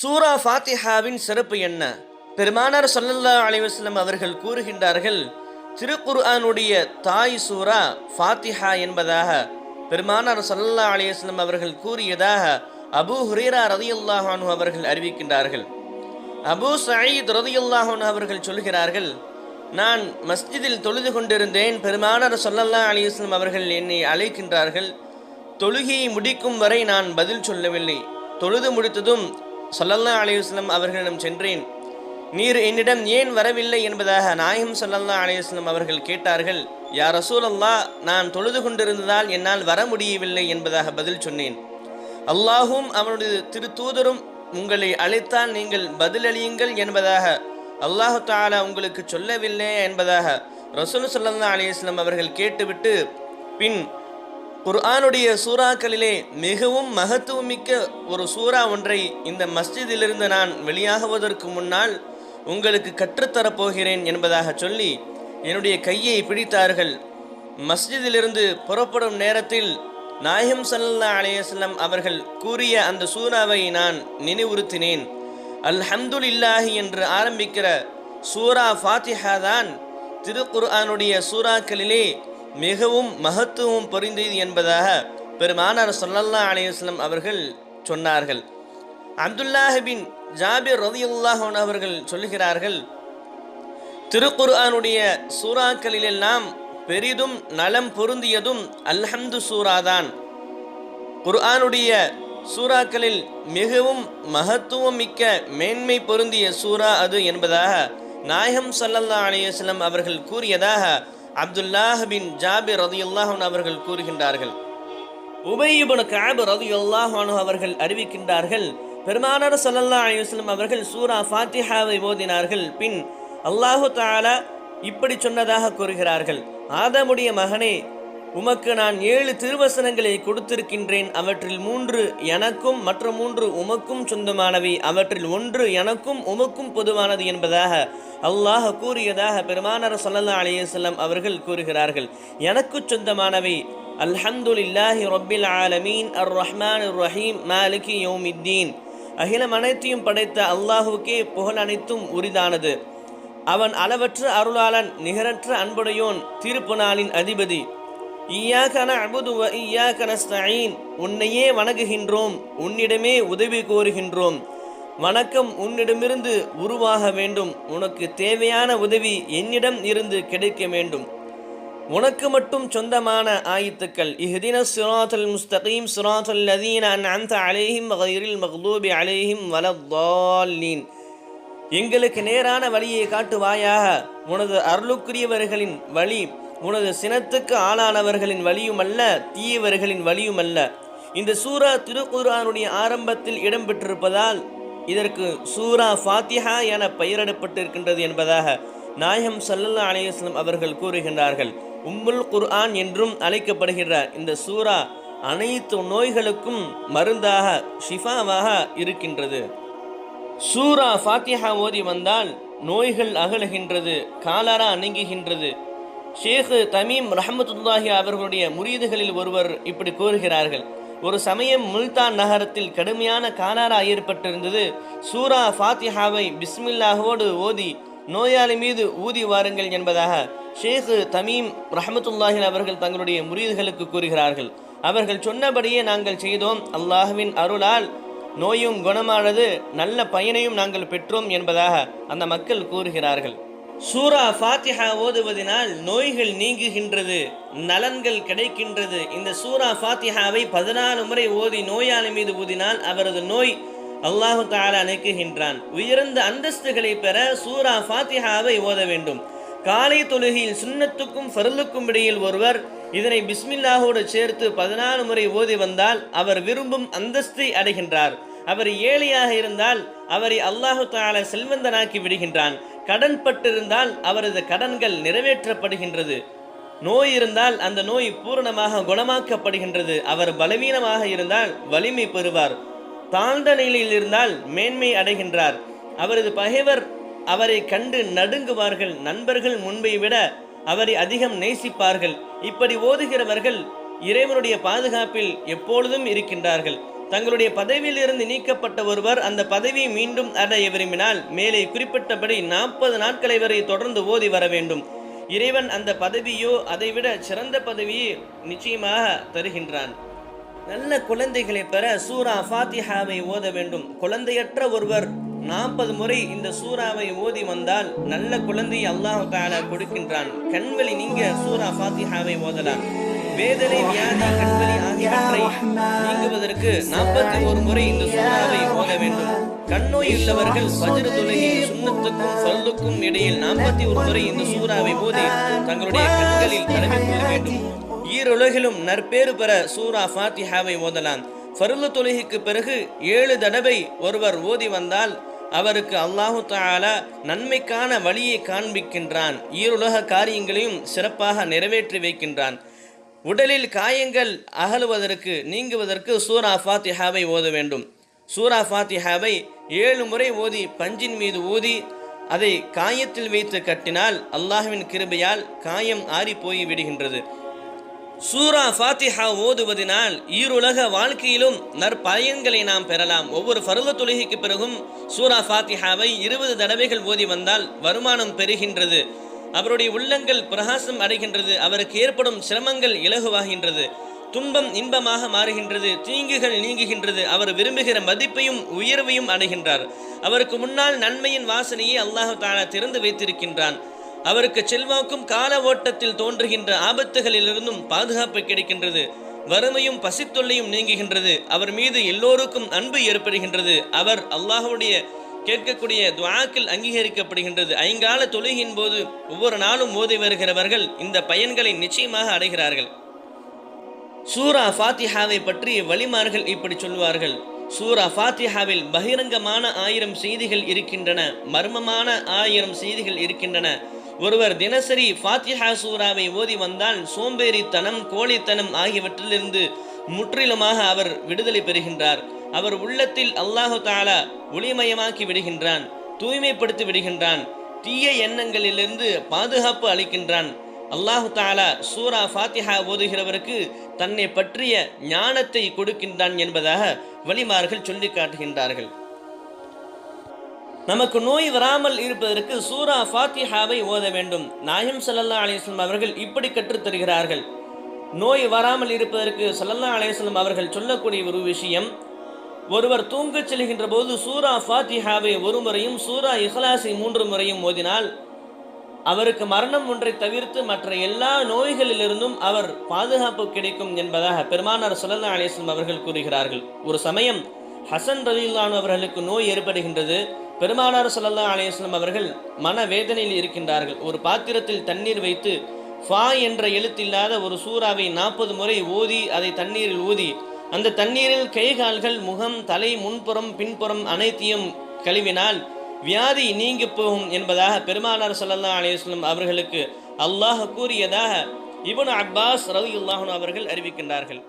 சூரா ஃபாத்திஹாவின் சிறப்பு என்ன? பெருமானார் சல்லல்லா அலைவாஸ்லம் அவர்கள் கூறுகின்றார்கள் திருக்குர்ஆனுடைய தாய் சூரா ஃபாத்திஹா என்பதாக பெருமானார் சல்லல்லா அலைவாஸ்லம் அவர்கள் கூறியதாக அபூ ஹுரேரா ரலியல்லாஹு அன்ஹு அவர்கள் அறிவிக்கின்றார்கள். அபூ சயீத் ரலியல்லாஹு அவர்கள் சொல்கிறார்கள் நான் மஸ்ஜிதில் தொழுது கொண்டிருந்தேன். பெருமானார் சொல்லல்லா அலிஸ்லம் அவர்கள் என்னை அழைக்கின்றார்கள். தொழுகையை முடிக்கும் வரை நான் பதில் சொல்லவில்லை. தொழுது முடித்ததும் சொல்லல்லா அலையுஸ்லம் அவர்களிடம் சென்றேன். நீர் என்னிடம் ஏன் வரவில்லை என்பதாக நாயகம் சொல்லல்லா அலையுஸ்லம் அவர்கள் கேட்டார்கள். யார் ரசூலல்லா நான் தொழுது கொண்டிருந்ததால் என்னால் வர முடியவில்லை என்பதாக பதில் சொன்னேன். அல்லாஹும் அவனுடைய திருத்தூதரும் உங்களை அழைத்தால் நீங்கள் பதிலளியுங்கள் என்பதாக அல்லாஹு தாலா உங்களுக்கு சொல்லவில்லை என்பதாக ரசூல் சொல்லல்லா அலையுஸ்லம் அவர்கள் கேட்டுவிட்டு பின் குர்ஆனுடைய சூறாக்களிலே மிகவும் மகத்துவமிக்க ஒரு சூறா ஒன்றை இந்த மஸ்ஜிதிலிருந்து நான் வெளியாகுவதற்கு முன்னால் உங்களுக்கு கற்றுத்தரப் போகிறேன் என்பதாக சொல்லி என்னுடைய கையை பிடித்தார்கள். மஸ்ஜிதிலிருந்து புறப்படும் நேரத்தில் நாயகம் சல்லா அலையஸ்லம் அவர்கள் கூறிய அந்த சூறாவை நான் நினைவுறுத்தினேன். அல்ஹம்துலில்லாஹி என்று ஆரம்பிக்கிற சூரா ஃபாத்திஹா தான் திருக்குர்ஆனுடைய சூறாக்களிலே மிகவும் மகத்துவம் பொருந்தியது என்பதாக பெருமானார் சொல்லல்லா அலைஹி அவர்கள் சொன்னார்கள். அப்துல்லாஹிபின் ஜாபிர் ரதியுல்லாஹன் அவர்கள் சொல்லுகிறார்கள் திருக்குர்ஆனுடைய சூறாக்களிலெல்லாம் பெரிதும் நலம் பொருந்தியதும் அல்ஹம்து சூராதான் குர்ஆனுடைய சூறாக்களில் மிகவும் மகத்துவம் மிக்க மேன்மை பொருந்திய சூரா அது என்பதாக நாயகம் சல்லல்லா அலைஹி அவர்கள் கூறியதாக அப்துல்லாஹ் பின் ஜாபிர் ரதியுல்லாஹ் அவர்கள் கூறுகின்றார்கள். உபையுபன் காபு ரதியுல்லாஹ் அவர்கள் அறிவிக்கின்றார்கள் பெருமானார் சல்லல்லா அலைஹி அவர்கள் சூரா ஃபாத்திஹாவை ஓதினார்கள் பின் அல்லாஹு தாலா இப்படி சொன்னதாக கூறுகிறார்கள் ஆதமுடைய மகனே உமக்கு நான் ஏழு திருவசனங்களை கொடுத்திருக்கின்றேன். அவற்றில் மூன்று எனக்கும் மற்ற மூன்று உமக்கும் சொந்தமானவை. அவற்றில் ஒன்று எனக்கும் உமக்கும் பொதுவானது என்பதாக அல்லாஹ் கூறியதாக பெருமானார் ஸல்லல்லாஹு அலையசல்லம் அவர்கள் கூறுகிறார்கள். எனக்கு சொந்தமானவை. அல்ஹம்துலில்லாஹி ரொபில் ஆலமீன். அர் ரஹ்மான் ரஹீம் மாலிகி யோமித்தீன். அகிலம் அனைத்தையும் படைத்த அல்லாஹுக்கே புகழ் அனைத்தும் உரிதானது. அவன் அளவற்ற அருளாளன் நிகரற்ற அன்புடையோன் தீர்ப்பு நாளின் அதிபதி. ஈயாக்கன அபுது வ ஈயாக்க நஸ்தஈன். உன்னையே வணங்குகின்றோம் உன்னிடமே உதவி கோருகின்றோம். வணக்கம் உன்னிடமிருந்து உருவாக வேண்டும். உனக்கு தேவையான உதவி என்னிடம் இருந்து கிடைக்க வேண்டும். உனக்கு மட்டும் சொந்தமான ஆயத்துக்கள். இஹ்தின சிராத்தல் முஸ்தகீம் சிராத்தல் லதீன அந்த அலேஹிம் கைரில் மக்தூபி அலேஹிம் வலத்தால்லீன். எங்களுக்கு நேரான வழியை காட்டுவாயாக. உனது அருளுக்குரியவர்களின் வழி உனது சினத்துக்கு ஆளானவர்களின் வழியுமல்ல தீயவர்களின் வழியுமல்ல. இந்த சூரா திருக்குர்ஆனுடைய ஆரம்பத்தில் இடம்பெற்றிருப்பதால் இதற்கு சூரா ஃபாத்திஹா என பெயரிடப்பட்டிருக்கின்றது என்பதாக நாயகம் சல்லல்லா அலையம் அவர்கள் கூறுகின்றார்கள். உம்முல் குர்ஆன் என்றும் அழைக்கப்படுகின்ற இந்த சூரா அனைத்து நோய்களுக்கும் மருந்தாக ஷிஃபாவாக இருக்கின்றது. சூரா ஃபாத்திஹா ஓதி வந்தால் நோய்கள் அகலுகின்றது காலரா நீங்குகின்றது ஷேக் தமீம் ரஹமத்துல்லாஹி அவர்களுடைய முரீதுகளில் ஒருவர் இப்படி கூறுகிறார்கள். ஒரு சமயம் முல்தான் நகரத்தில் கடுமையான காலாரா ஏற்பட்டிருந்தது. சூரா ஃபாத்திஹாவை பிஸ்மில்லாஹோடு ஓதி நோயாளி மீது ஊதி வாருங்கள் என்பதாக ஷேக் தமீம் ரஹமத்துல்லாஹி அவர்கள் தங்களுடைய முரீதுகளுக்கு கூறுகிறார்கள். அவர்கள் சொன்னபடியே நாங்கள் செய்தோம். அல்லாஹுவின் அருளால் நோயும் குணமானது நல்ல பயனையும் நாங்கள் பெற்றோம் என்பதாக அந்த மக்கள் கூறுகிறார்கள். சூரா ஃபாத்திஹா ஓதுவதனால் நோய்கள் நீங்குகின்றது நலன்கள் கிடைக்கின்றது. இந்த சூரா ஃபாத்திஹாவை பதினாலு முறை ஓதி நோயாளி மீது ஊதினால் அவரது நோய் அல்லாஹு தாலா நீக்குகின்றான். உயர்ந்த அந்தஸ்துகளை பெற சூரா ஃபாத்திஹாவை ஓத வேண்டும். காலை தொழுகையில் சுண்ணத்துக்கும் ஃபர்லுக்கும் இடையில் ஒருவர் இதனை பிஸ்மில்லாஹோடு சேர்த்து பதினாலு முறை ஓதி வந்தால் அவர் விரும்பும் அந்தஸ்தை அடைகின்றார். அவர் ஏழையாக இருந்தால் அவரை அல்லாஹு தாலா செல்வந்தனாக்கி விடுகின்றான். கடன் பட்டிருந்தால் அவரது கடன்கள் நிறைவேற்றப்படுகின்றது. நோய் இருந்தால் அந்த நோய் பூரணமாக குணமாக்கப்படுகின்றது. அவர் பலவீனமாக இருந்தால் வலிமை பெறுவார். தாழ்ந்த நிலையில் இருந்தால் மேன்மை அடைகின்றார். அவரது பகைவர் அவரை கண்டு நடுங்குவார்கள். நண்பர்கள் முன்பை விட அவரை அதிகம் நேசிப்பார்கள். இப்படி ஓதுகிறவர்கள் இறைவனுடைய பாதுகாப்பில் எப்பொழுதும் இருக்கின்றார்கள். தங்களுடைய பதவியிலிருந்து நீக்கப்பட்ட ஒருவர் அந்த பதவியை மீண்டும் அடைய விரும்பினால் மேலே குறிப்பிட்டபடி நாற்பது நாட்களை வரை தொடர்ந்து ஓதி வர வேண்டும். இறைவன் அந்த பதவியோ அதைவிட சிறந்த பதவியை நிச்சயமாக தருகின்றான். நல்ல குழந்தைகளை பெற சூரா ஃபாத்திஹாவை ஓத வேண்டும். குழந்தையற்ற ஒருவர் நாற்பது முறை இந்த சூறாவை ஓதி வந்தால் நல்ல குழந்தையை அல்லாஹ் தாலா கொடுக்கின்றான். கண்வழி நீங்க சூரா ஃபாத்திஹாவை ஓதலாம். வேதனை வியாதி கண்வழி ஆகியவற்றை நீங்குவதற்கு நாற்பத்தி ஒரு முறை இந்த சூறாவை ஓத வேண்டும். கண்ணோய் உள்ளவர்கள் வஜ்ர தொழுகையின் சுண்ணத்துக்கும் சொல்லுக்கும் இடையில் நாற்பத்தி ஒரு முறை இந்த சூறாவை போதி தங்களுடைய கண்களில் தலைமை கொள்ள வேண்டும். ஈருலகிலும் நற்பேறு பெற சூரா ஃபாத்திஹாவை ஓதலாம். ஃபருளு தொழுகைக்கு பிறகு ஏழு தடவை ஒருவர் ஓதி வந்தால் அவருக்கு அல்லாஹு தாலா நன்மைக்கான வழியை காண்பிக்கின்றான். ஈருலக காரியங்களையும் சிறப்பாக நிறைவேற்றி வைக்கின்றான். உடலில் காயங்கள் அகலுவதற்கு நீங்குவதற்கு சூரா ஃபாத்திஹாவை ஓத வேண்டும். சூரா ஃபாத்திஹாவை ஏழு முறை ஓதி பஞ்சின் மீது ஊதி அதை காயத்தில் வைத்து கட்டினால் அல்லாஹ்வின் கிருபையால் காயம் ஆறி போய் விடுகின்றது. சூரா ஃபாத்திஹா ஓதுவதினால் ஈருலக வாழ்க்கையிலும் நற்பயன்களை நாம் பெறலாம். ஒவ்வொரு பருவ தொழுகைக்கு பிறகும் சூரா ஃபாத்திஹாவை இருபது தடவைகள் ஓதி வந்தால் வருமானம் பெறுகின்றது. அவருடைய உள்ளங்கள் பிரகாசம் அடைகின்றது. அவருக்கு ஏற்படும் சிரமங்கள் இலகுவாகின்றது. துன்பம் இன்பமாக மாறுகின்றது. தீங்குகள் நீங்குகின்றது. அவர் விரும்புகிற மதிப்பையும் உயர்வையும் அடைகின்றார். அவருக்கு முன்னால் நன்மையின் வாசனையை அல்லாஹு தாலா திறந்து வைத்திருக்கின்றான். அவருக்கு செல்வாக்கும் கால ஓட்டத்தில் தோன்றுகின்ற ஆபத்துகளிலிருந்தும் பாதுகாப்பு கிடைக்கின்றது. வறுமையும் பசித்தொல்லையும் நீங்குகின்றது. அவர் மீது எல்லோருக்கும் அன்பு ஏற்படுகின்றது. அவர் அல்லாஹுடைய கேட்கக்கூடிய துவாக்கில் அங்கீகரிக்கப்படுகின்றது. ஐங்கால தொழுகின் போது ஒவ்வொரு நாளும் ஓதி வருகிறவர்கள் இந்த பயன்களை நிச்சயமாக அடைகிறார்கள். சூரா ஃபாத்திஹாவை பற்றி வழிமார்கள் இப்படி சொல்வார்கள். சூரா ஃபாத்திஹாவில் பகிரங்கமான ஆயிரம் செய்திகள் இருக்கின்றன மர்மமான ஆயிரம் செய்திகள் இருக்கின்றன. ஒருவர் தினசரி ஃபாத்திஹா சூராவை ஓதி வந்தால் சோம்பேறித்தனம் கோழித்தனம் ஆகியவற்றிலிருந்து முற்றிலுமாக அவர் விடுதலை பெறுகின்றார். அவர் உள்ளத்தில் அல்லாஹு தாலா ஒளிமயமாக்கி விடுகின்றான் தூய்மைப்படுத்தி விடுகின்றான் தீய எண்ணங்களிலிருந்து பாதுகாப்பு அளிக்கின்றான். அல்லாஹு தாலா சூரா ஃபாத்திஹா ஓதுகிறவருக்கு தன்னை பற்றிய ஞானத்தை கொடுக்கின்றான் என்பதாக வழிமார்கள் சொல்லி காட்டுகின்றார்கள். நமக்கு நோய் வராமல் இருப்பதற்கு சூரா ஃபாத்திஹாவை ஓத வேண்டும். நாயம் சல்லல்லா அலிஸ்லம் அவர்கள் இப்படி கற்றுத் தருகிறார்கள். நோய் வராமல் இருப்பதற்கு சல்லல்லா அலிஸ்லாம் அவர்கள் சொல்லக்கூடிய ஒரு விஷயம் ஒருவர் தூங்கச் செல்கின்ற போது சூரா ஃபாத்திஹாவை ஒரு முறையும் சூரா இஹ்லாஸை மூன்று முறையும் ஓதினால் அவருக்கு மரணம் ஒன்றை தவிர்த்து மற்ற எல்லா நோய்களிலிருந்தும் அவர் பாதுகாப்பு கிடைக்கும் என்பதாக பெருமானார் சுல்லா அலிஸ்லம் அவர்கள் கூறுகிறார்கள். ஒரு சமயம் ஹசன் ரலில்லான் அவர்களுக்கு நோய் ஏற்படுகின்றது. பெருமானார் சுல்லா அலிஸ்லம் அவர்கள் மனவேதனையில் இருக்கின்றார்கள். ஒரு பாத்திரத்தில் தண்ணீர் வைத்து ஃபா என்ற எழுத்தில்லாத ஒரு சூறாவை நாற்பது முறை ஓதி அதை தண்ணீரில் ஊதி அந்த தண்ணீரில் கை கால்கள் முகம் தலை முன்புறம் பின்புறம் அனைத்தையும் கழுவினால் வியாதி நீங்கி போகும் என்பதாக பெருமானார் சல்லா அலையம் அவர்களுக்கு அல்லாஹ் கூறியதாக இப்னு அப்பாஸ் ரவி அன்ஹு அவர்கள் அறிவிக்கின்றார்கள்.